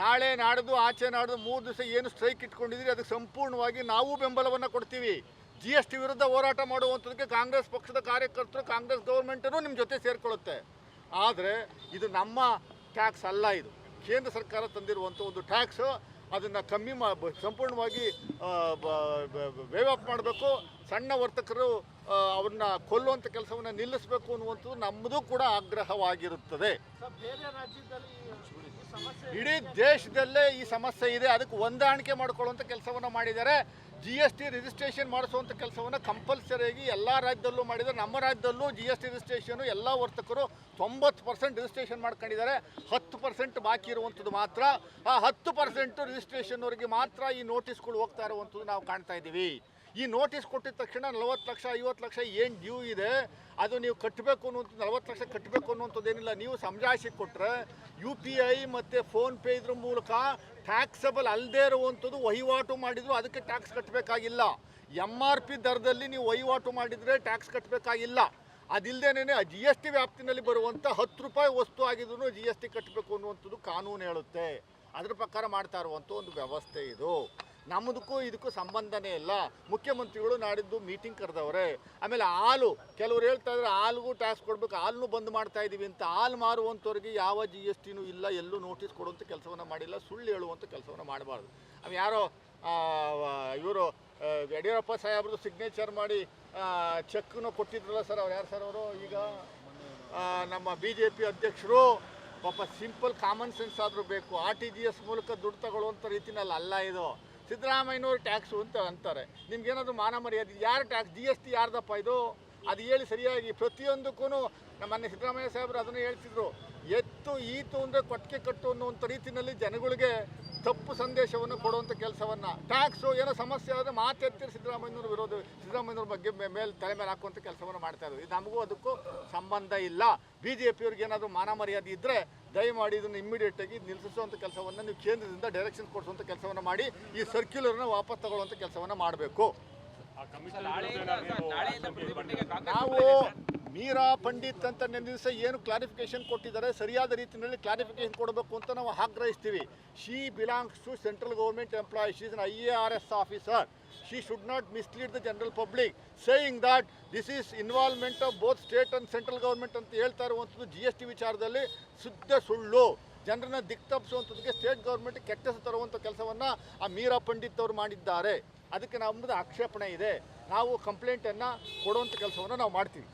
ನಾಳೆ ನಾಡ್ದು, ಆಚೆ ನಾಡ್ದು ಮೂರು ದಿವಸ ಏನು ಸ್ಟ್ರೈಕ್ ಇಟ್ಕೊಂಡಿದ್ದೀರಿ, ಅದಕ್ಕೆ ಸಂಪೂರ್ಣವಾಗಿ ನಾವು ಬೆಂಬಲವನ್ನು ಕೊಡ್ತೀವಿ. ಜಿ ಎಸ್ ಟಿ ವಿರುದ್ಧ ಹೋರಾಟ ಮಾಡುವಂಥದಕ್ಕೆ ಕಾಂಗ್ರೆಸ್ ಪಕ್ಷದ ಕಾರ್ಯಕರ್ತರು, ಕಾಂಗ್ರೆಸ್ ಗೌರ್ಮೆಂಟನ್ನು ನಿಮ್ಮ ಜೊತೆ ಸೇರಿಕೊಳ್ಳುತ್ತೆ. ಆದರೆ ಇದು ನಮ್ಮ ಟ್ಯಾಕ್ಸ್ ಅಲ್ಲ ಇದು. ಕೇಂದ್ರ ಸರ್ಕಾರ ತಂದಿರುವಂಥ ಒಂದು ಟ್ಯಾಕ್ಸು ಅದನ್ನು ಕಮ್ಮಿ ಮಾ ಸಂಪೂರ್ಣವಾಗಿ ವೇವ್ ಅಪ್ ಮಾಡಬೇಕು. ಸಣ್ಣ ವರ್ತಕರು ಅವ್ರನ್ನ ಕೊಲ್ಲುವಂಥ ಕೆಲಸವನ್ನು ನಿಲ್ಲಿಸಬೇಕು ಅನ್ನುವಂಥದ್ದು ನಮ್ಮದು ಕೂಡ ಆಗ್ರಹವಾಗಿರುತ್ತದೆ. ಬೇರೆ ರಾಜ್ಯದಲ್ಲಿ ಸಮಸ್ಯೆ ಇಡೀ ದೇಶದಲ್ಲೇ ಈ ಸಮಸ್ಯೆ ಇದೆ. ಅದಕ್ಕೆ ಹೊಂದಾಣಿಕೆ ಮಾಡ್ಕೊಳ್ಳುವಂಥ ಕೆಲಸವನ್ನು ಮಾಡಿದ್ದಾರೆ. ಜಿ ಎಸ್ ಟಿ ರಿಜಿಸ್ಟ್ರೇಷನ್ ಮಾಡಿಸುವಂಥ ಕೆಲಸವನ್ನು ಕಂಪಲ್ಸರಿಯಾಗಿ ಎಲ್ಲ ರಾಜ್ಯದಲ್ಲೂ ಮಾಡಿದ್ದಾರೆ. ನಮ್ಮ ರಾಜ್ಯದಲ್ಲೂ ಜಿ ಎಸ್ ಟಿ ರಿಜಿಸ್ಟ್ರೇಷನು ಎಲ್ಲ ವರ್ತಕರು ತೊಂಬತ್ತು ಪರ್ಸೆಂಟ್ ರಿಜಿಸ್ಟ್ರೇಷನ್ ಮಾಡ್ಕೊಂಡಿದ್ದಾರೆ. ಹತ್ತು ಪರ್ಸೆಂಟ್ ಬಾಕಿ ಇರುವಂಥದ್ದು ಮಾತ್ರ. ಆ ಹತ್ತು ಪರ್ಸೆಂಟು ರಿಜಿಸ್ಟ್ರೇಷನ್ವರೆಗೆ ಮಾತ್ರ ಈ ನೋಟಿಸ್ಗಳು ಹೋಗ್ತಾ ಇರುವಂಥದ್ದು ನಾವು ಕಾಣ್ತಾ ಇದ್ದೀವಿ. ಈ ನೋಟಿಸ್ ಕೊಟ್ಟಿದ ತಕ್ಷಣ ನಲವತ್ತು ಲಕ್ಷ, ಐವತ್ತು ಲಕ್ಷ ಏನು ಡ್ಯೂ ಇದೆ, ಅದು ನೀವು ಕಟ್ಟಬೇಕು ಅನ್ನುವಂಥದ್ದು, ನಲವತ್ತು ಲಕ್ಷ ಕಟ್ಟಬೇಕು ಅನ್ನುವಂಥದ್ದೇನಿಲ್ಲ ನೀವು ಸಮಜಾಯಿಸಿ ಕೊಟ್ಟರೆ ಯು ಪಿ ಐ ಮತ್ತು ಫೋನ್ಪೇ ಇದ್ರ ಮೂಲಕ ಟ್ಯಾಕ್ಸಬಲ್ ಅಲ್ಲದೇ ಇರುವಂಥದ್ದು ವಹಿವಾಟು ಮಾಡಿದ್ರು, ಅದಕ್ಕೆ ಟ್ಯಾಕ್ಸ್ ಕಟ್ಟಬೇಕಾಗಿಲ್ಲ ಎಂ ಆರ್ ಪಿ ದರದಲ್ಲಿ ನೀವು ವಹಿವಾಟು ಮಾಡಿದರೆ ಟ್ಯಾಕ್ಸ್ ಕಟ್ಟಬೇಕಾಗಿಲ್ಲ ಅದಿಲ್ಲದೇನೆ ಜಿ ಎಸ್ ಟಿ ವ್ಯಾಪ್ತಿನಲ್ಲಿ ಬರುವಂಥ ಹತ್ತು ರೂಪಾಯಿ ವಸ್ತು ಆಗಿದ್ರು ಜಿ ಎಸ್ ಟಿ ಕಟ್ಟಬೇಕು ಅನ್ನುವಂಥದ್ದು ಕಾನೂನು ಹೇಳುತ್ತೆ. ಅದ್ರ ಪ್ರಕಾರ ಮಾಡ್ತಾ ಇರುವಂಥ ಒಂದು ವ್ಯವಸ್ಥೆ ಇದು. ನಮ್ಮದಕ್ಕೂ ಇದಕ್ಕೂ ಸಂಬಂಧನೇ ಇಲ್ಲ. ಮುಖ್ಯಮಂತ್ರಿಗಳು ನಾಡಿದ್ದು ಮೀಟಿಂಗ್ ಕರೆದವ್ರೆ. ಆಮೇಲೆ ಹಾಲು, ಕೆಲವರು ಹೇಳ್ತಾ ಇದ್ದಾರೆ ಹಾಲ್ಗೂ ಟ್ಯಾಕ್ಸ್ ಕೊಡಬೇಕು ಹಾಲು ಬಂದ್ ಮಾಡ್ತಾ ಇದ್ದೀವಿ ಅಂತ. ಹಾಲು ಮಾರುವಂಥವ್ರಿಗೆ ಯಾವ ಜಿ ಎಸ್ ಟಿನೂ ಇಲ್ಲ, ಎಲ್ಲೂ ನೋಟಿಸ್ ಕೊಡುವಂಥ ಕೆಲಸವನ್ನು ಮಾಡಿಲ್ಲ, ಸುಳ್ಳು ಹೇಳುವಂಥ ಕೆಲಸವನ್ನು ಮಾಡಬಾರ್ದು. ಅವು ಯಾರೋ ಇವರು ಯಡಿಯೂರಪ್ಪ ಸಾಹೇಬ್ರದ್ದು ಸಿಗ್ನೇಚರ್ ಮಾಡಿ ಚೆಕ್ಕನ್ನು ಕೊಟ್ಟಿದ್ರಲ್ಲ ಸರ್ ಅವ್ರು, ಯಾರು ಸರ್ ಅವರು ಈಗ? ನಮ್ಮ ಬಿ ಜೆ ಪಿ ಅಧ್ಯಕ್ಷರು, ಪಾಪ ಸಿಂಪಲ್ ಕಾಮನ್ ಸೆನ್ಸ್ ಆದರೂ ಬೇಕು. ಆರ್ ಟಿ ಜಿ ಎಸ್ ಮೂಲಕ ದುಡ್ಡು ತಗೊಳ್ಳುವಂಥ ರೀತಿನಲ್ಲಿ ಅಲ್ಲ ಇದು. ಸಿದ್ದರಾಮಯ್ಯನವ್ರು ಟ್ಯಾಕ್ಸು ಅಂತ ಅಂತಾರೆ. ನಿಮ್ಗೇನಾದರೂ ಮಾನ ಮರ್ಯಾದೆ ಯಾರು ಟ್ಯಾಕ್ಸ್ ಜಿ ಎಸ್ ಟಿ ಯಾರ್ದಪ್ಪ ಇದು? ಅದು ಹೇಳಿ ಸರಿಯಾಗಿ ಪ್ರತಿಯೊಂದಕ್ಕೂ ನಮ್ಮ ಮೊನ್ನೆ ಸಿದ್ದರಾಮಯ್ಯ ಸಾಹೇಬರು ಅದನ್ನು ಹೇಳ್ತಿದ್ರು. ಎತ್ತು, ಈತು ಅಂದರೆ ಕೊಟ್ಟಿಗೆ ಕಟ್ಟು ಅನ್ನುವಂಥ ರೀತಿಯಲ್ಲಿ ಜನಗಳಿಗೆ ತಪ್ಪು ಸಂದೇಶವನ್ನು ಕೊಡುವಂಥ ಕೆಲಸವನ್ನು. ಟ್ಯಾಕ್ಸು ಏನೋ ಸಮಸ್ಯೆ ಆದರೆ ಮಾತೆತ್ತಿರ ಸಿದ್ದರಾಮಯ್ಯನವ್ರ ವಿರೋಧ, ಸಿದ್ದರಾಮಯ್ಯನವ್ರ ಬಗ್ಗೆ ಮೇಲೆ ತಲೆ ಮೇಲೆ ಹಾಕುವಂಥ ಕೆಲಸವನ್ನು ಮಾಡ್ತಾ ಇದು ನಮಗೂ ಅದಕ್ಕೂ ಸಂಬಂಧ ಇಲ್ಲ. ಬಿ ಜೆ ಪಿಯವ್ರಿಗೆ ಏನಾದರೂ ಮಾನ ಮರ್ಯಾದೆ ಇದ್ದರೆ ದಯಮಾಡಿ ಇದನ್ನು ಇಮ್ಮಿಡಿಯೇಟಾಗಿ ನಿಲ್ಲಿಸುವಂಥ ಕೆಲಸವನ್ನು ನೀವು ಕೇಂದ್ರದಿಂದ ಡೈರೆಕ್ಷನ್ ಕೊಡಿಸುವಂಥ ಕೆಲಸವನ್ನು ಮಾಡಿ ಈ ಸರ್ಕ್ಯುಲರ್ನ ವಾಪಸ್ ತಗೊಳ್ಳುವಂಥ ಕೆಲಸವನ್ನು ಮಾಡಬೇಕು. ನಾವು ಮೀರಾ ಪಂಡಿತ್ ಅಂತ ದಿವಸ ಏನು ಕ್ಲಾರಿಫಿಕೇಶನ್ ಕೊಟ್ಟಿದ್ದಾರೆ, ಸರಿಯಾದ ರೀತಿಯಲ್ಲಿ ಕ್ಲಾರಿಫಿಕೇಶನ್ ಕೊಡಬೇಕು ಅಂತ ನಾವು ಆಗ್ರಹಿಸ್ತೀವಿ. She belongs to central government employees she is I A R S officer she should not mislead the general public saying that this is involvement of both state and central government ಅಂತ ಹೇಳ್ತಾ ಇರುವಂಥದ್ದು G S T ವಿಚಾರದಲ್ಲಿ ಶುದ್ಧ ಸುಳ್ಳು. ಜನರನ್ನ ದಿಕ್ ತಪ್ಪಿಸುವಂಥದ್ದಕ್ಕೆ state government ಕೆಟ್ಟ ತರುವಂಥ ಕೆಲಸವನ್ನು ಆ ಮೀರಾ ಪಂಡಿತ್ ಅವರು ಮಾಡಿದ್ದಾರೆ. ಅದಕ್ಕೆ ನಮ್ಮದು ಆಕ್ಷೇಪಣೆ ಇದೆ. ನಾವು ಕಂಪ್ಲೇಂಟನ್ನು ಕೊಡುವಂಥ ಕೆಲಸವನ್ನು ನಾವು ಮಾಡ್ತೀವಿ.